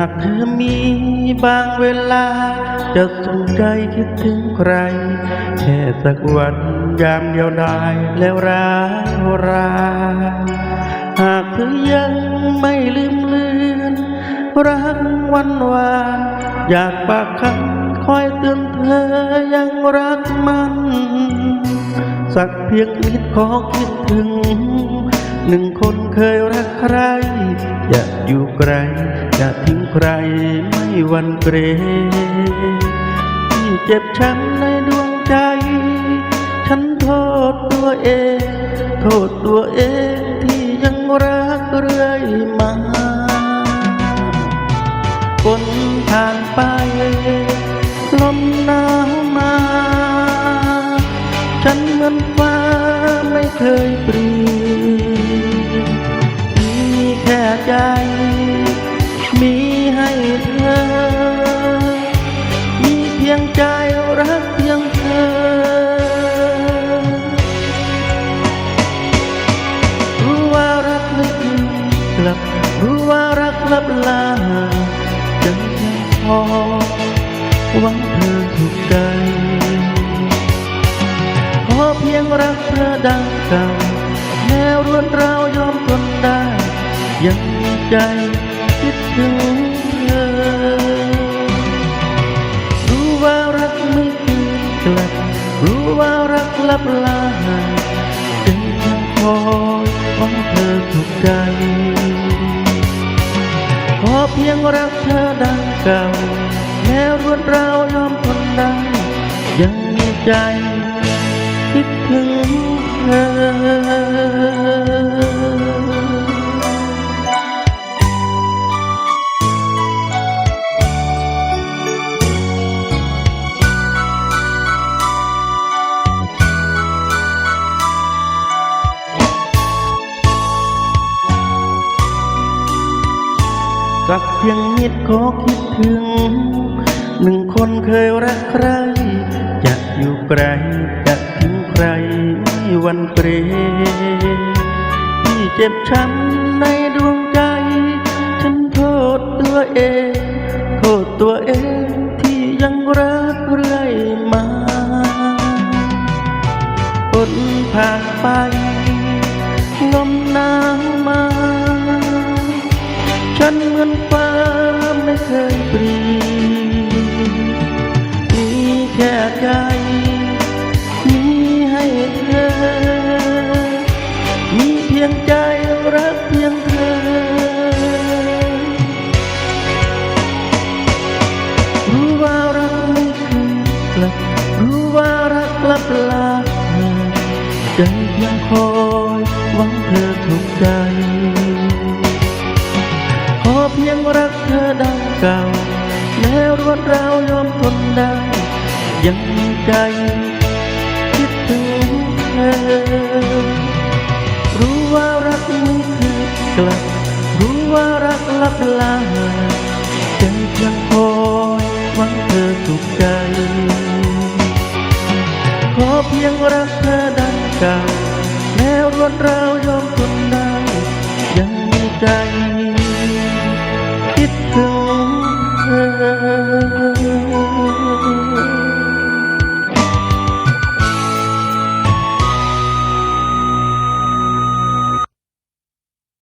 ากเธอมีบางเวลา จะสนใจคิดถึงใคร แค่สักวันยามเดียวดายแล้วร้าวรา หากเธอยังไม่ลืมเลือนรักวันวานอยากปากคำคอยเตือนเธอยังรักมัน สักเพียงนิดขอคิดถึง หนึ่งคนเคยรักใคร อย่าอยู่ไกล จะทิ้งใครไม่วันเกรงที่เจ็บช้ำในดวงใจ ฉันโทษตัวเอง โทษตัวเองที่ยังรักเรื่อยมาคนผ่านไป พอหวังเธอถูกใจขอเพียงรักเธอดังเก่าแม้รวนเรายอมทนได้ ยังมีใจคิดถึงเธอ รู้ว่ารักไม่คืนกลับ รู้ว่ารักลับลายังยังคอหวังเธอถูกใจ เพียงรักเธอดังเก่าแม้รวดเราวยอมทนได้ยังมีใจคิดถึงเธอ สักเพียงนิดขอคิดถึง หนึ่งคนเคยรักใครจะอยู่ไกลจะทิ้งใครไม่วันเปรที่เจ็บช้ำในดวงใจ ฉันโทษตัวเอง โทษตัวเองที่ยังรักเรื่อยมาฝนผ่านไปลม ใจ มีให้เธอ มีเพียงใจรักเพียงเธอ รู้ว่ารักไม่คืนกลับรู้ว่ารักลับลาใจเพียงคอยหวังเธอถูกใจ ขอเพียงรักเธอดังเก่าแม้รวดเราวยอมทนได้ ยังใจคิดถึงเธอ รู้ว่ารักไม่เคยกลับ รู้ว่ารักลับลาใจเพียงคอยหวังเธอถูกใจ